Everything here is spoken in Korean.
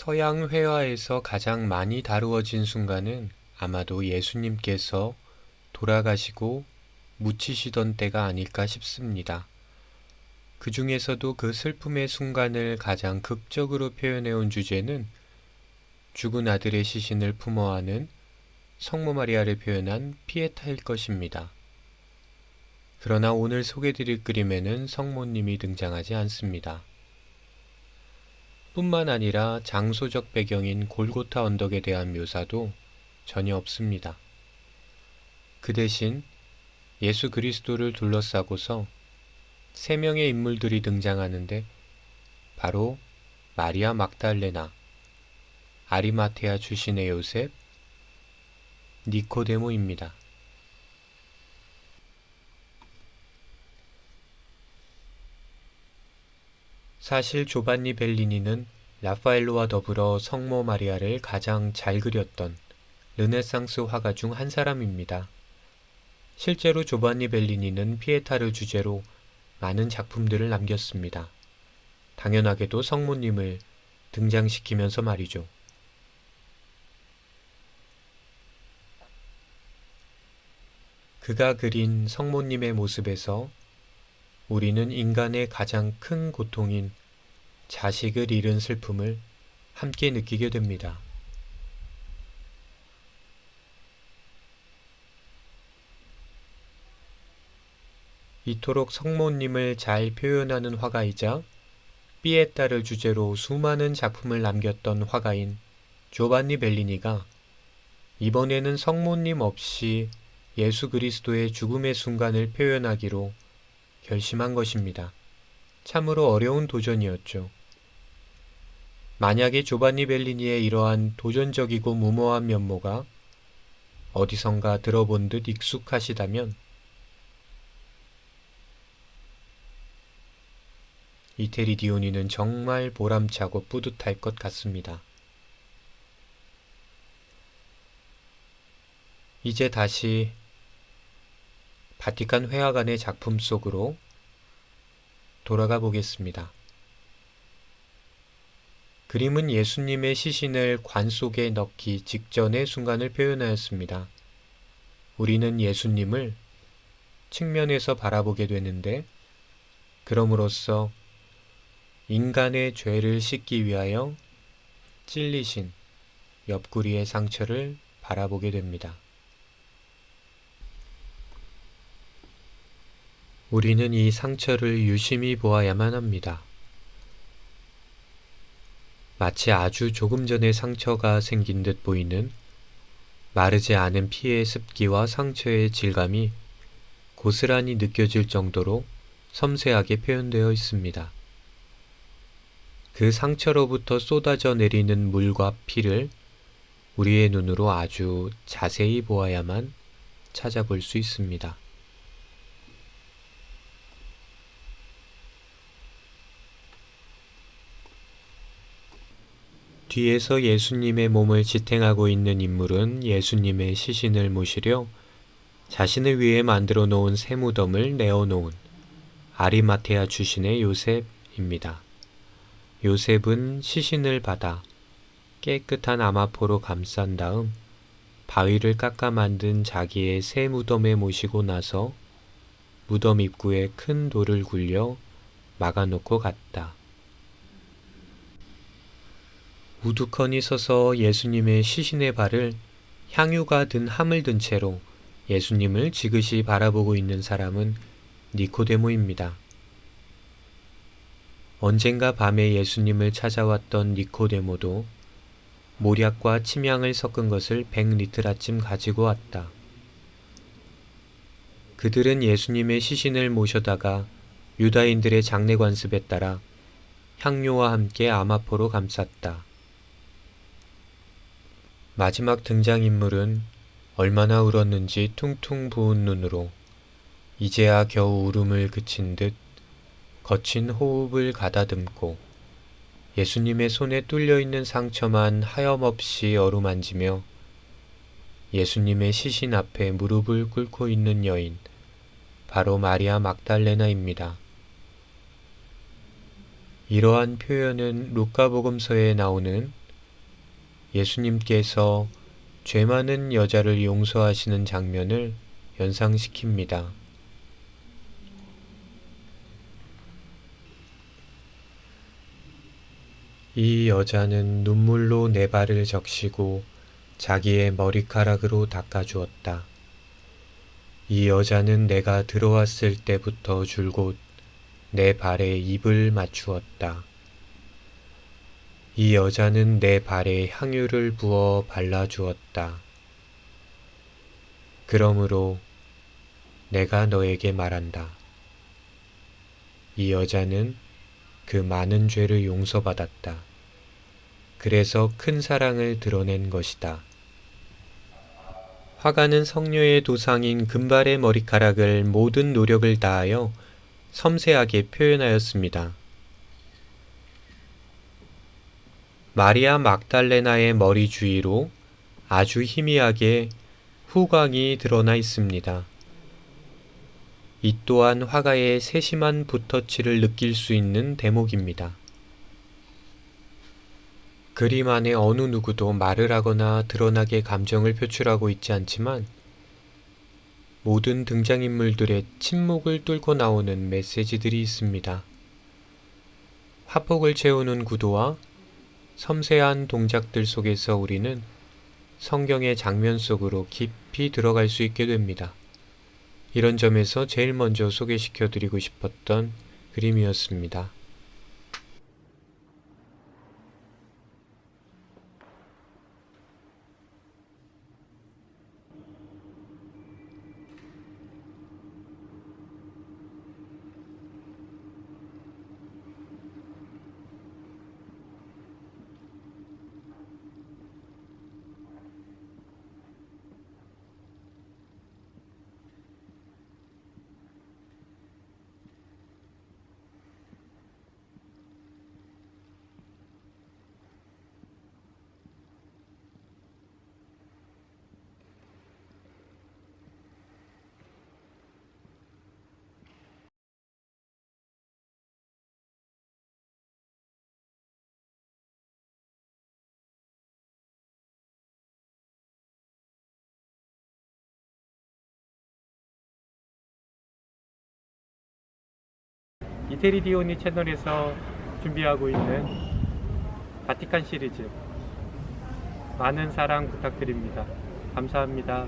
서양 회화에서 가장 많이 다루어진 순간은 아마도 예수님께서 돌아가시고 묻히시던 때가 아닐까 싶습니다. 그 중에서도 그 슬픔의 순간을 가장 극적으로 표현해온 주제는 죽은 아들의 시신을 품어하는 성모 마리아를 표현한 피에타일 것입니다. 그러나 오늘 소개드릴 그림에는 성모님이 등장하지 않습니다. 뿐만 아니라 장소적 배경인 골고타 언덕에 대한 묘사도 전혀 없습니다. 그 대신 예수 그리스도를 둘러싸고서 세 명의 인물들이 등장하는데 바로 마리아 막달레나, 아리마테아 출신의 요셉, 니코데모입니다. 사실 조반니 벨리니는 라파엘로와 더불어 성모 마리아를 가장 잘 그렸던 르네상스 화가 중 한 사람입니다. 실제로 조반니 벨리니는 피에타를 주제로 많은 작품들을 남겼습니다. 당연하게도 성모님을 등장시키면서 말이죠. 그가 그린 성모님의 모습에서 우리는 인간의 가장 큰 고통인 자식을 잃은 슬픔을 함께 느끼게 됩니다. 이토록 성모님을 잘 표현하는 화가이자 삐에 따를 주제로 수많은 작품을 남겼던 화가인 조반니 벨리니가 이번에는 성모님 없이 예수 그리스도의 죽음의 순간을 표현하기로 결심한 것입니다. 참으로 어려운 도전이었죠. 만약에 조반니 벨리니의 이러한 도전적이고 무모한 면모가 어디선가 들어본 듯 익숙하시다면 이태리 디오니는 정말 보람차고 뿌듯할 것 같습니다. 이제 다시 바티칸 회화관의 작품 속으로 돌아가 보겠습니다. 그림은 예수님의 시신을 관 속에 넣기 직전의 순간을 표현하였습니다. 우리는 예수님을 측면에서 바라보게 되는데, 그럼으로써 인간의 죄를 씻기 위하여 찔리신 옆구리의 상처를 바라보게 됩니다. 우리는 이 상처를 유심히 보아야만 합니다. 마치 아주 조금 전에 상처가 생긴 듯 보이는 마르지 않은 피의 습기와 상처의 질감이 고스란히 느껴질 정도로 섬세하게 표현되어 있습니다. 그 상처로부터 쏟아져 내리는 물과 피를 우리의 눈으로 아주 자세히 보아야만 찾아볼 수 있습니다. 뒤에서 예수님의 몸을 지탱하고 있는 인물은 예수님의 시신을 모시려 자신을 위해 만들어 놓은 새 무덤을 내어 놓은 아리마테아 주신의 요셉입니다. 요셉은 시신을 받아 깨끗한 아마포로 감싼 다음 바위를 깎아 만든 자기의 새 무덤에 모시고 나서 무덤 입구에 큰 돌을 굴려 막아놓고 갔다. 우두커니 서서 예수님의 시신의 발을 향유가 든 함을 든 채로 예수님을 지그시 바라보고 있는 사람은 니코데모입니다. 언젠가 밤에 예수님을 찾아왔던 니코데모도 모략과 침향을 섞은 것을 백 리트라쯤 가지고 왔다. 그들은 예수님의 시신을 모셔다가 유다인들의 장례 관습에 따라 향료와 함께 아마포로 감쌌다. 마지막 등장인물은 얼마나 울었는지 퉁퉁 부은 눈으로 이제야 겨우 울음을 그친 듯 거친 호흡을 가다듬고 예수님의 손에 뚫려 있는 상처만 하염없이 어루만지며 예수님의 시신 앞에 무릎을 꿇고 있는 여인, 바로 마리아 막달레나입니다. 이러한 표현은 루카복음서에 나오는 예수님께서 죄 많은 여자를 용서하시는 장면을 연상시킵니다. 이 여자는 눈물로 내 발을 적시고 자기의 머리카락으로 닦아주었다. 이 여자는 내가 들어왔을 때부터 줄곧 내 발에 입을 맞추었다. 이 여자는 내 발에 향유를 부어 발라주었다. 그러므로 내가 너에게 말한다. 이 여자는 그 많은 죄를 용서받았다. 그래서 큰 사랑을 드러낸 것이다. 화가는 성녀의 도상인 금발의 머리카락을 모든 노력을 다하여 섬세하게 표현하였습니다. 마리아 막달레나의 머리 주위로 아주 희미하게 후광이 드러나 있습니다. 이 또한 화가의 세심한 붓터치를 느낄 수 있는 대목입니다. 그림 안에 어느 누구도 말을 하거나 드러나게 감정을 표출하고 있지 않지만 모든 등장인물들의 침묵을 뚫고 나오는 메시지들이 있습니다. 화폭을 채우는 구도와 섬세한 동작들 속에서 우리는 성경의 장면 속으로 깊이 들어갈 수 있게 됩니다. 이런 점에서 제일 먼저 소개시켜 드리고 싶었던 그림이었습니다. 이태리 디오니 채널에서 준비하고 있는 바티칸 시리즈 많은 사랑 부탁드립니다. 감사합니다.